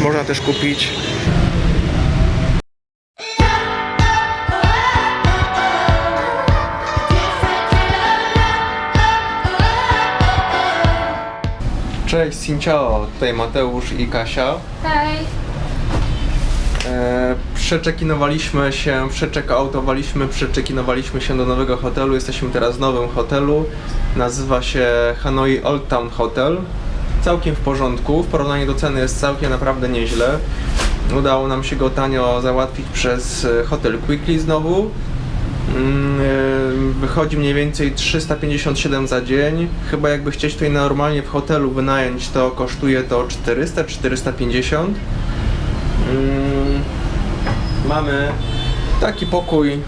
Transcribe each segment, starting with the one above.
można też kupić. Cześć, Cinciao, tutaj Mateusz i Kasia. Hej. E, przeczekinowaliśmy się, przeczekautowaliśmy, przeczekinowaliśmy się do nowego hotelu. Jesteśmy teraz w nowym hotelu. Nazywa się Hanoi Old Town Hotel. Całkiem w porządku. W porównaniu do ceny jest całkiem naprawdę nieźle. Udało nam się go tanio załatwić przez e, hotel Quickly znowu. Mm, e, Wychodzi mniej więcej 357 za dzień. Chyba jakby chcieć tutaj normalnie w hotelu wynająć, to kosztuje to 400-450. Mm, Mamy taki pokój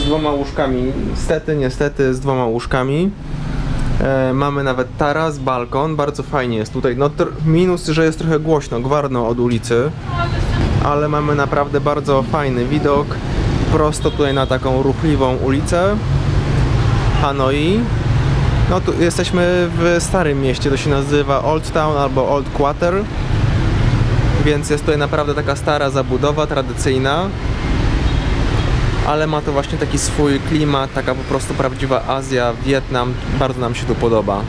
z dwoma łóżkami. Niestety, niestety z dwoma łóżkami. E, mamy nawet taras, balkon, bardzo fajnie jest tutaj. No minus, że jest trochę głośno, gwarno od ulicy, ale mamy naprawdę bardzo fajny widok. Prosto tutaj na taką ruchliwą ulicę Hanoi. No tu jesteśmy w starym mieście, to się nazywa Old Town albo Old Quarter więc jest tutaj naprawdę taka stara zabudowa, tradycyjna, ale ma to właśnie taki swój klimat, taka po prostu prawdziwa Azja, Wietnam, bardzo nam się tu podoba.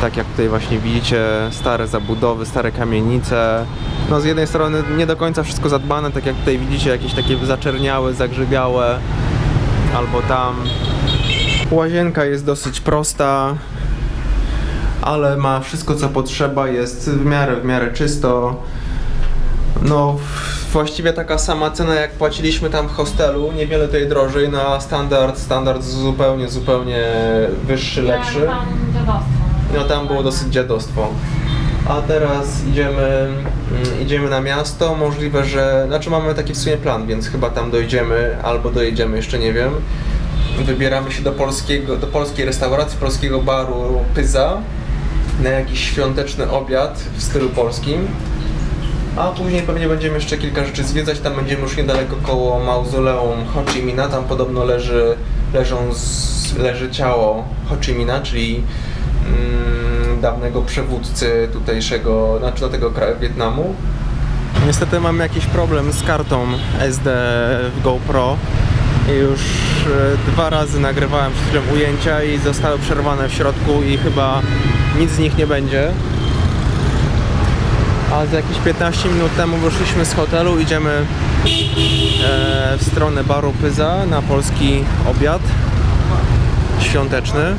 Tak jak tutaj właśnie widzicie, stare zabudowy, stare kamienice. No z jednej strony nie do końca wszystko zadbane, tak jak tutaj widzicie, jakieś takie zaczerniałe, zagrzybiałe, albo tam. Łazienka jest dosyć prosta, ale ma wszystko co potrzeba, jest w miarę, w miarę czysto. No, właściwie taka sama cena jak płaciliśmy tam w hostelu, niewiele tutaj drożej, na standard, standard zupełnie, zupełnie wyższy, lepszy. Tam dziadostwo. No tam było dosyć dziadostwo. A teraz idziemy, mm, idziemy na miasto, możliwe, że, znaczy mamy taki w sumie plan, więc chyba tam dojdziemy, albo dojedziemy, jeszcze nie wiem. Wybieramy się do polskiego, do polskiej restauracji, polskiego baru Pyza na jakiś świąteczny obiad w stylu polskim. A później pewnie będziemy jeszcze kilka rzeczy zwiedzać, tam będziemy już niedaleko koło mauzoleum Ho Chi Minha, tam podobno leży, leżą z, leży ciało Ho Chi Minha, czyli mm, dawnego przywódcy tutejszego, znaczy do tego kraju Wietnamu. Niestety mamy jakiś problem z kartą SD w GoPro. Już e, dwa razy nagrywałem przed chwilą ujęcia i zostały przerwane w środku i chyba nic z nich nie będzie. A za jakieś 15 minut temu wyszliśmy z hotelu, idziemy e, w stronę baru Pyza na polski obiad świąteczny.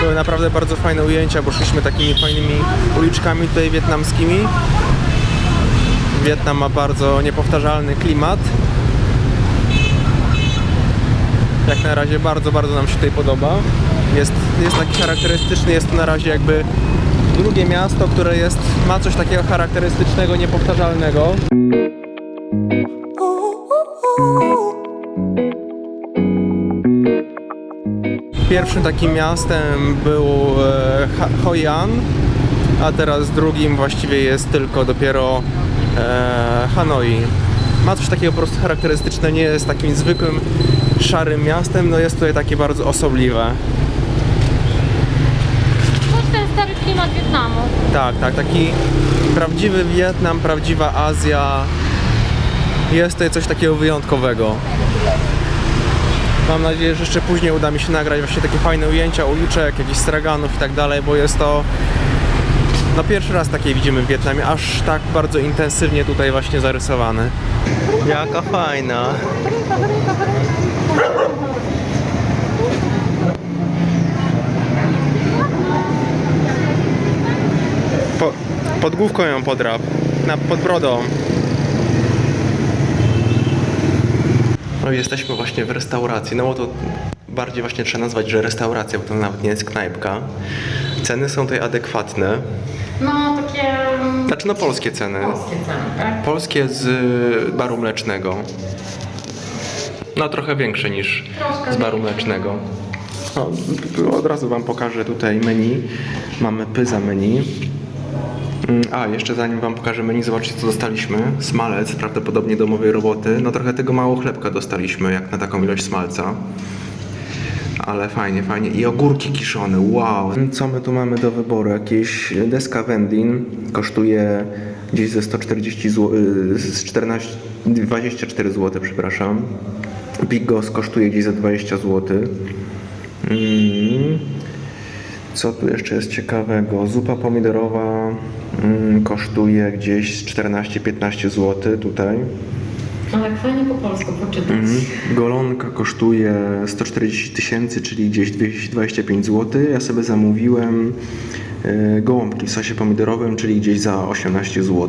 Były naprawdę bardzo fajne ujęcia, bo szliśmy takimi fajnymi uliczkami tutaj wietnamskimi. Wietnam ma bardzo niepowtarzalny klimat. Jak na razie bardzo, bardzo nam się tutaj podoba. Jest, jest taki charakterystyczny, jest to na razie jakby drugie miasto, które jest, ma coś takiego charakterystycznego, niepowtarzalnego. Pierwszym takim miastem był e, Hoi An, a teraz drugim właściwie jest tylko dopiero e, Hanoi. Ma coś takiego po prostu charakterystyczne, nie jest takim zwykłym szarym miastem, no jest tutaj takie bardzo osobliwe. Stary klimat Wietnamu. Tak, tak, taki prawdziwy Wietnam, prawdziwa Azja. Jest tutaj coś takiego wyjątkowego. Mam nadzieję, że jeszcze później uda mi się nagrać właśnie takie fajne ujęcia uliczek, jakichś straganów i tak dalej, bo jest to no pierwszy raz takie widzimy w Wietnamie, aż tak bardzo intensywnie tutaj właśnie zarysowane. Jaka fajna. Po, pod główką ją podrap. Na, pod brodą. No i jesteśmy właśnie w restauracji. No bo to bardziej właśnie trzeba nazwać, że restauracja, bo to nawet nie jest knajpka. Ceny są tutaj adekwatne. No takie mm, Znaczy no polskie ceny. polskie ceny, tak? Polskie z y, baru mlecznego. No trochę większe niż Troszkę z baru mlecznego. O, tu od razu Wam pokażę tutaj menu. Mamy pyza menu. Mm, A, jeszcze zanim Wam pokażę menu, zobaczcie co dostaliśmy. Smalec, prawdopodobnie domowej roboty. No trochę tego mało chlebka dostaliśmy, jak na taką ilość smalca. Ale fajnie, fajnie. I ogórki kiszone, wow. Co my tu mamy do wyboru? Jakieś deska Wendlin kosztuje gdzieś ze 140 zł, z 14, 24 zł, przepraszam. Bigos kosztuje gdzieś za 20 zł. Mm. Co tu jeszcze jest ciekawego? Zupa pomidorowa mm, kosztuje gdzieś 14-15 zł tutaj. Ale jak fajnie po polsku poczytać. Mhm. Golonka kosztuje 140 tysięcy, czyli gdzieś 225 zł. Ja sobie zamówiłem e, gołąbki w sosie pomidorowym, czyli gdzieś za 18 zł.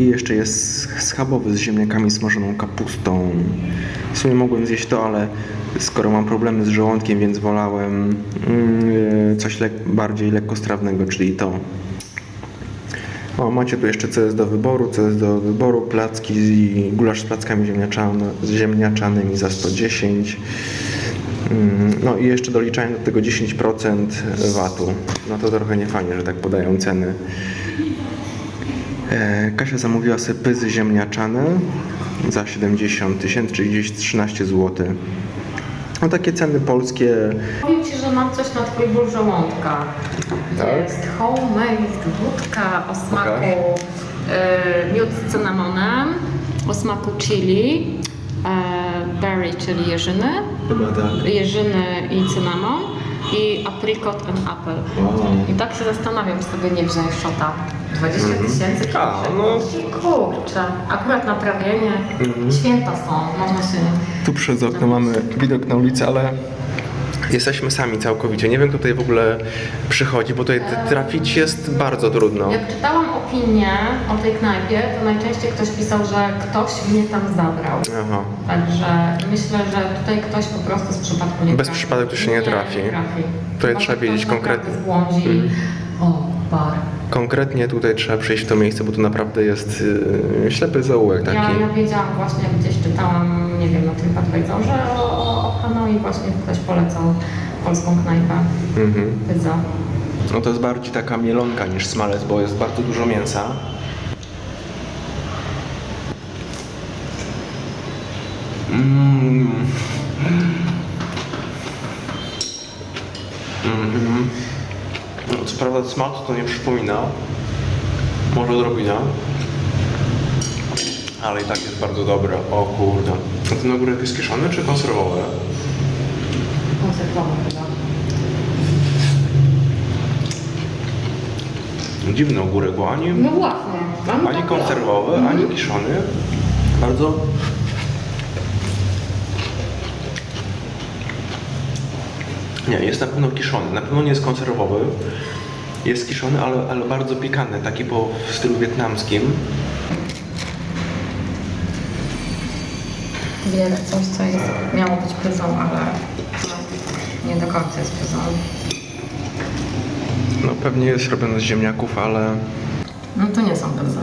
I jeszcze jest schabowy z ziemniakami smażoną kapustą. W sumie mogłem zjeść to, ale skoro mam problemy z żołądkiem, więc wolałem mm, e, coś bardziej lekkostrawnego, czyli to. O, macie tu jeszcze co jest do wyboru, co jest do wyboru, placki i gulasz z plackami z ziemniaczanymi za 110. Mm, No i jeszcze doliczają do tego 10% VAT-u. No to trochę nie fajnie, że tak podają ceny. E, Kasia zamówiła sobie pyzy ziemniaczane za 70 tysięcy, czyli gdzieś 13 zł. No takie ceny polskie. Powiem Ci, że mam coś na Twój ból żołądka. Tak? Jest homemade wódka o smaku Pokaż. y, miód z cynamonem, o smaku chili, e, berry, czyli jeżyny, Chyba tak. jeżyny i cynamon i apricot and apple. Wow. I tak się zastanawiam, czy sobie nie wziąć szota. 20 tysięcy A, no. Kurczę, akurat naprawienie, święta są, można się... Tu przez okno mamy widok na ulicę, ale jesteśmy sami całkowicie. Nie wiem, kto tutaj w ogóle przychodzi, bo tutaj trafić jest bardzo trudno. Jak czytałam opinię o tej knajpie, to najczęściej ktoś pisał, że ktoś mnie tam zabrał. Aha. Także myślę, że tutaj ktoś po prostu z przypadku nie Bez trafi. przypadku tu się nie trafi. Nie trafi. Tutaj Chyba, trzeba wiedzieć ktoś konkretnie. naprawdę Zbłądzi. O, bar. Konkretnie tutaj trzeba przyjść w to miejsce, bo tu naprawdę jest yy, ślepy zaułek taki. Ja, ja wiedziałam właśnie, gdzieś czytałam, nie wiem, na TripAdvisorze o, o, o Hanoi właśnie ktoś polecał polską knajpę. Mhm. Pizza. No to jest bardziej taka mielonka niż smalec, bo jest bardzo dużo mięsa. Mm. Mhm. No, Co prawda smaku to nie przypomina. Może odrobina. Ale i tak jest bardzo dobre. O kurde. A ten ogórek jest kiszony czy konserwowy? Konserwowa chyba. Dziwny ogórek, bo ani No właśnie. Mam Ani takie- konserwowy, ani kiszony. Bardzo. Nie, jest na pewno kiszony. Na pewno nie jest konserwowy. Jest kiszony, ale, ale bardzo pikantny, taki po w stylu wietnamskim. Wiele coś, co jest, miało być pyzą, ale no, nie do końca jest pyzą. No pewnie jest robiony z ziemniaków, ale No to nie są pyzy.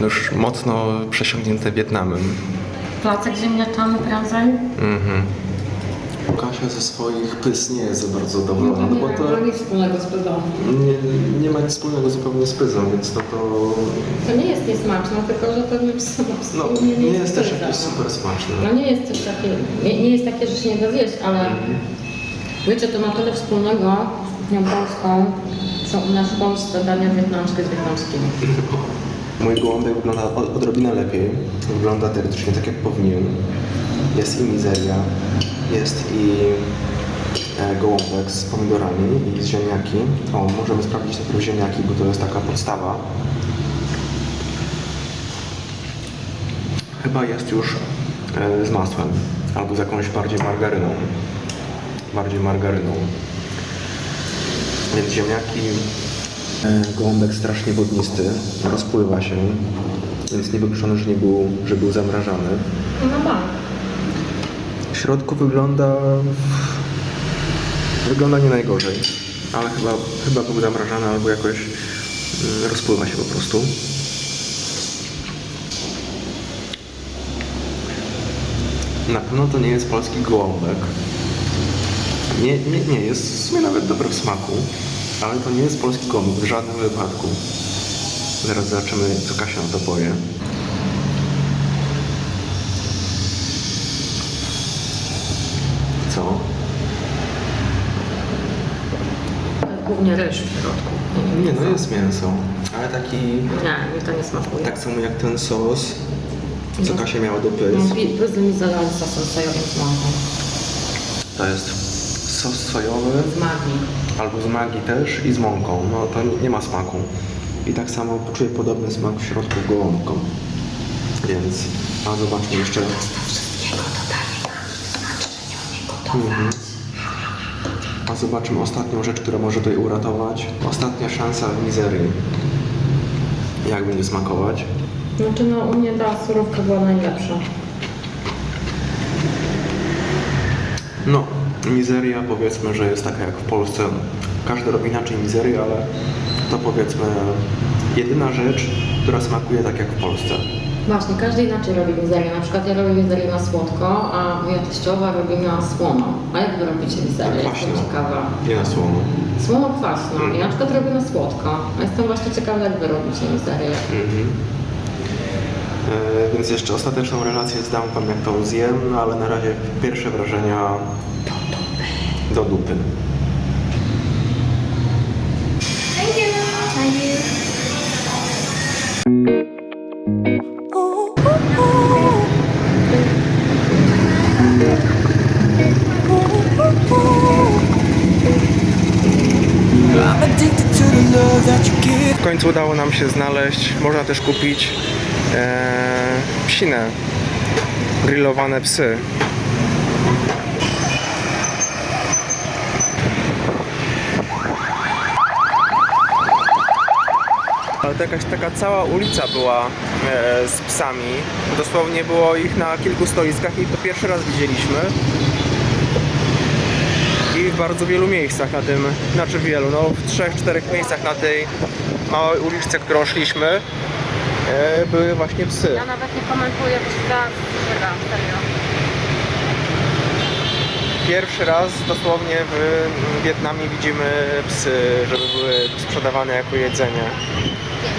już mocno przesiągnięte Wietnamem. Placek ziemniaczany prędzej? Mhm. Kasia ze swoich pys nie jest za bardzo zadowolona, no bo to nic wspólnego z pyzą. nie, nie ma nic wspólnego zupełnie z pyzą, więc no to To nie jest niesmaczne, tylko że to nie, no, absolutnie nie jest też pyza. jakieś super smaczne. No nie jest też takie, nie, nie jest takie, że się nie da zjeść, ale wiecie, to ma tyle wspólnego z kuchnią polską, co u nas w Polsce dania wietnamskie z wietnamskimi. Mój gołąbek wygląda odrobinę lepiej. Wygląda teoretycznie tak jak powinien. Jest i mizeria, jest i e, gołąbek z pomidorami i z ziemniaki. O, możemy sprawdzić najpierw ziemniaki, bo to jest taka podstawa. Chyba jest już e, z masłem, albo z jakąś bardziej margaryną. Bardziej margaryną. Więc ziemniaki, e, gołąbek strasznie wodnisty, rozpływa się, więc nie wykluczone, że nie był, że był zamrażany. No bank. Środku wygląda wygląda nie najgorzej, ale chyba, chyba był zamrażany albo jakoś mm, rozpływa się po prostu. Na pewno to nie jest polski gołąbek. Nie, nie, nie, jest w sumie nawet dobry w smaku, ale to nie jest polski gołąbek w żadnym wypadku. Zaraz zobaczymy, co Kasia na to powie. Głównie ryż w środku. Nie no, jest mięso. Ale taki... Nie, mi to nie smakuje. Tak samo jak ten sos, co Kasia miała do No, pys. pi- Pyzy mi zalali sosem sojowym z mąką. To jest sos sojowy, Z magii. albo z magii też i z mąką. No to nie- nie ma smaku. I tak samo czuję podobny smak w środku gołąbką. Więc, a zobaczmy jeszcze. Mhm. A zobaczmy ostatnią rzecz, która może tutaj uratować. Ostatnia szansa w mizerii. Jak będzie smakować? Znaczy no u mnie ta surówka była najlepsza. No, mizeria powiedzmy, że jest taka jak w Polsce. Każdy robi inaczej mizerię, ale to powiedzmy jedyna rzecz, która smakuje tak jak w Polsce. Właśnie, każdy inaczej robi mizerię. Na przykład ja robię mizerię na słodko, a moja teściowa robi na słono. A jak wy robicie mizerię? Jestem Kwaśno. ciekawa. Nie na słono. Słono kwaśno. Ja na przykład robię na słodko. A jestem właśnie ciekawa, jak wy robicie mizerię. Mhm. E, więc jeszcze ostateczną relację zdam wam jak to zjem, ale na razie pierwsze wrażenia do dupy. I'm udało nam się znaleźć, można też kupić e, psinę, grillowane psy. Ale to jakaś taka cała ulica była e, z psami. Dosłownie było ich na kilku stoiskach i to pierwszy raz widzieliśmy. I w bardzo wielu miejscach na tym, znaczy wielu, no w trzech, czterech miejscach na tej małej uliczce, którą szliśmy, e, były właśnie psy. Ja nawet nie komentuję, bo wyda, serio. Pierwszy raz dosłownie w Wietnamie widzimy psy, żeby były sprzedawane jako jedzenie.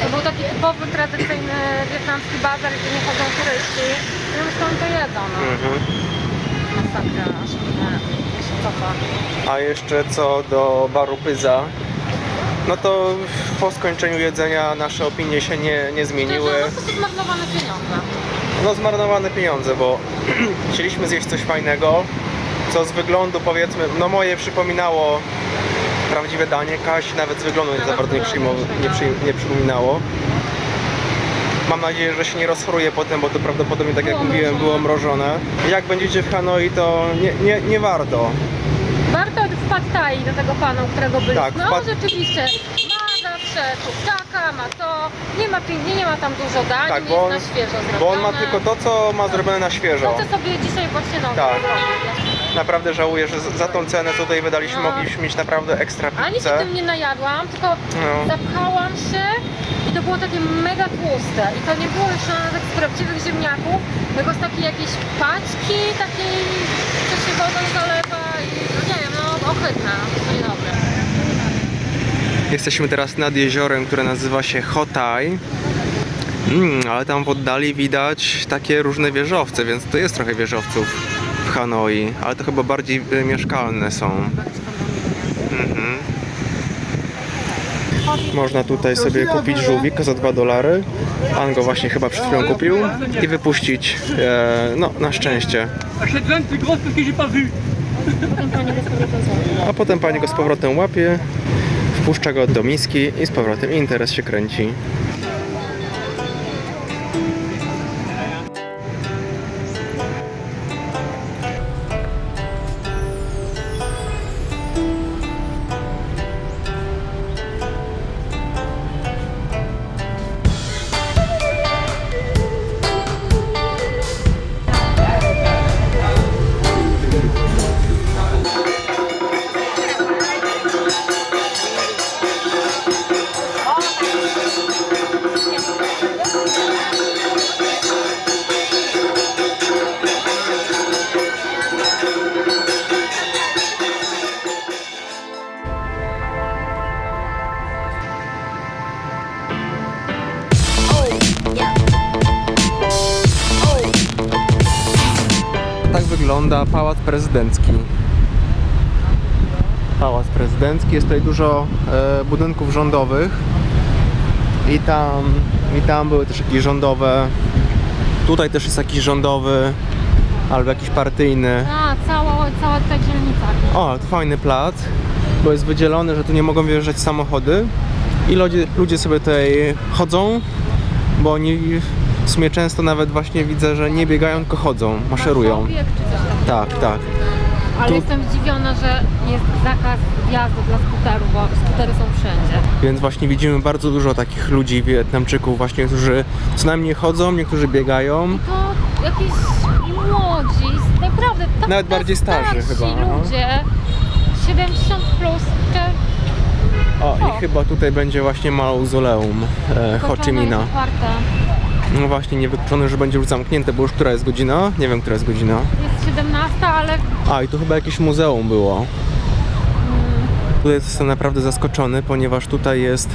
To był taki typowy, tradycyjny wietnamski bazar, gdzie nie chodzą turyści. I oni stąd to jedzą, no. Mhm. Masakra, aż mnie się cofa. A jeszcze co do baru Pyza, no to po skończeniu jedzenia nasze opinie się nie, nie zmieniły. To są zmarnowane pieniądze. No zmarnowane pieniądze, bo chcieliśmy zjeść coś fajnego, co z wyglądu powiedzmy, no moje przypominało prawdziwe danie, Kaś nawet z wyglądu nie za bardzo nie, przyjmow- nie, przy, nie przypominało. Mam nadzieję, że się nie rozchoruje potem, bo to prawdopodobnie, tak jak Było mówiłem, było mrożone. Jak będziecie w Hanoi, to nie, nie, nie warto. Warto Pad Thai do tego pana, u którego byliśmy. Tak, no Pad- rzeczywiście, ma zawsze kurczaka, ma to, nie ma, pi- nie ma tam dużo dań, Tak, bo on, jest na świeżo zrobione. bo on ma tylko to, co ma zrobione na świeżo. No to sobie dzisiaj właśnie nowe Tak. Naprawdę żałuję, że za tą cenę tutaj wydaliśmy, No. mogliśmy mieć naprawdę ekstra Ani się pizzę. tym nie najadłam, tylko No. zapchałam się i to było takie mega tłuste. I to nie było już nawet z prawdziwych ziemniaków, tylko z takiej jakiejś paczki, takiej, co się wodą zalewa i no niedobre. Jesteśmy teraz nad jeziorem, które nazywa się Hotai. Mm, ale tam w oddali widać takie różne wieżowce, więc to jest trochę wieżowców w Hanoi, ale to chyba bardziej y, mieszkalne są. Mhm. Można tutaj sobie kupić żółwika za 2 dolary. Pan go właśnie chyba przed chwilą kupił i wypuścić, e, no na szczęście. Achète 20 plus grosse parce que j'ai pas vu. A potem pani go z powrotem łapie, wpuszcza go do miski i z powrotem interes się kręci. Wygląda pałac prezydencki. Pałac Prezydencki. Jest tutaj dużo e, budynków rządowych. I tam, I tam były też jakieś rządowe. Tutaj też jest jakiś rządowy albo jakiś partyjny. A, cała, cała ta dzielnica. O, to fajny plac, bo jest wydzielony, że tu nie mogą wjeżdżać samochody i ludzie, ludzie sobie tutaj chodzą, bo oni w sumie często nawet właśnie widzę, że nie biegają, tylko chodzą, maszerują. Obiekt czy coś tam. Tak, tak. Ale Tu- jestem zdziwiona, że jest zakaz wjazdu dla skuterów, bo skutery są wszędzie. Więc właśnie widzimy bardzo dużo takich ludzi, Wietnamczyków właśnie, którzy co najmniej chodzą, niektórzy biegają. To jakieś młodzi, naprawdę tak Nawet bardziej starzy starsi chyba, no. ludzie, 70 plus, czy O, O. i chyba tutaj będzie właśnie mauzoleum e, Ho Chi Minha. otwarte. No właśnie, niewykluczone, że będzie już zamknięte, bo już która jest godzina? Nie wiem, która jest godzina. Jest 17, ale A, i tu chyba jakieś muzeum było. Tutaj jestem naprawdę zaskoczony, ponieważ tutaj jest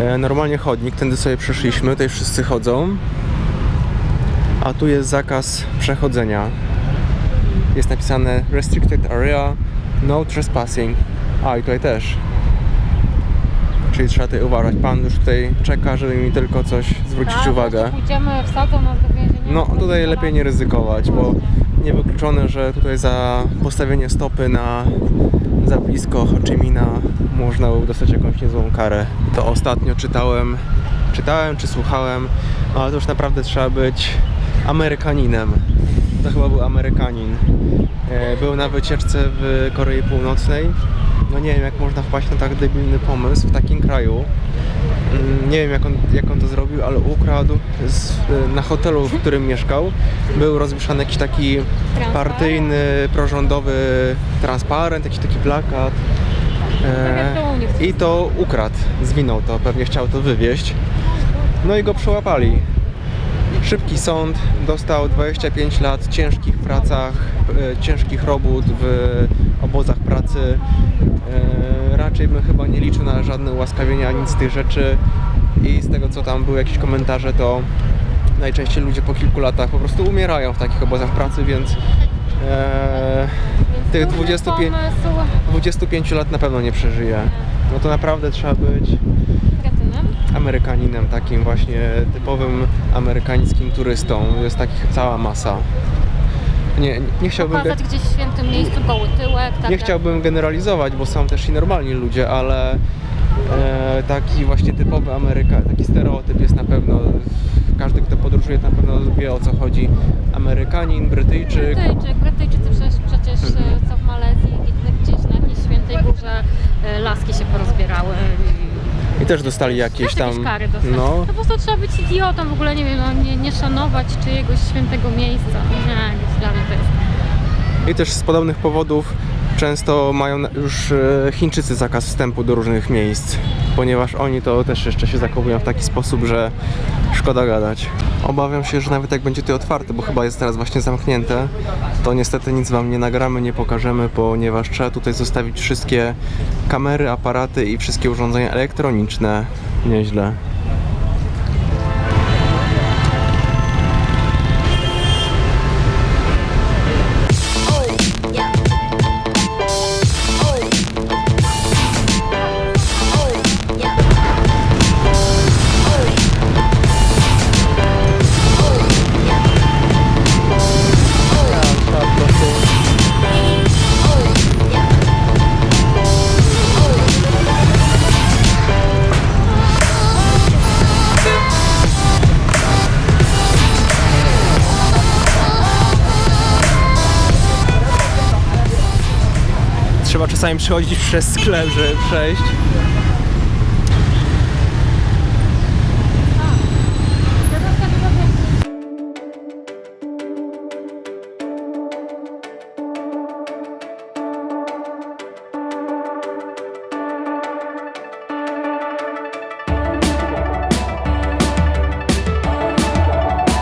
e, normalnie chodnik, tędy sobie przeszliśmy, tutaj wszyscy chodzą. A tu jest zakaz przechodzenia. Jest napisane restricted area, no trespassing. A, i tutaj też. Czyli trzeba tutaj uważać. Pan już tutaj czeka, żeby mi tylko coś zwrócić tak, uwagę. pójdziemy, wsadzą nas do więzienia. No tutaj lepiej nie ryzykować, bo niewykluczone, że tutaj za postawienie stopy na za blisko Ho Chi można dostać jakąś niezłą karę. To ostatnio czytałem, czytałem czy słuchałem, no ale to już naprawdę trzeba być Amerykaninem. To chyba był Amerykanin. E, Był na wycieczce w Korei Północnej. No nie wiem jak można wpaść na tak debilny pomysł w takim kraju. Mm, Nie wiem jak on, jak on to zrobił, ale ukradł z, na hotelu, w którym mieszkał. Był rozwieszany jakiś taki partyjny, prorządowy transparent, jakiś taki plakat. Tak u nich. I to ukradł, zwinął to, pewnie chciał to wywieźć. No i go przyłapali. Szybki sąd, dostał 25 lat ciężkich pracach, e, ciężkich robót w obozach pracy. E, raczej bym chyba nie liczył na żadne ułaskawienia, nic z tych rzeczy. I z tego co tam były jakieś komentarze, to najczęściej ludzie po kilku latach po prostu umierają w takich obozach pracy, więc e, tych trudny 25, pomysł 25 lat na pewno nie przeżyje. No to naprawdę trzeba być. Amerykaninem, takim właśnie typowym amerykańskim turystą. Jest takich cała masa. Nie, nie chciałbym, Pokazać gdzieś w świętym miejscu goły tyłek. Tak nie chciałbym generalizować, bo są też i normalni ludzie, ale e, taki właśnie typowy Ameryka, taki stereotyp jest na pewno. Każdy, kto podróżuje, na pewno wie o co chodzi. Amerykanin, Brytyjczyk. Brytyjczyk, Brytyjczycy przecież, przecież e, co w Malezji, gdzieś na jakiejś świętej górze e, laski się porozbierały. I- też dostali jakieś Też tam. jakieś kary dostać. No, No. po prostu trzeba być idiotą, w ogóle nie wiem, no, nie, nie szanować czyjegoś świętego miejsca. Nie, dla mnie to jest. I też z podobnych powodów często mają już e, Chińczycy zakaz wstępu do różnych miejsc, ponieważ oni to też jeszcze się zachowują w taki sposób, że szkoda gadać. Obawiam się, że nawet jak będzie to otwarte, bo chyba jest teraz właśnie zamknięte, to niestety nic Wam nie nagramy, nie pokażemy, ponieważ trzeba tutaj zostawić wszystkie kamery, aparaty i wszystkie urządzenia elektroniczne. Nieźle. Czasami przechodzić przez sklep, żeby przejść.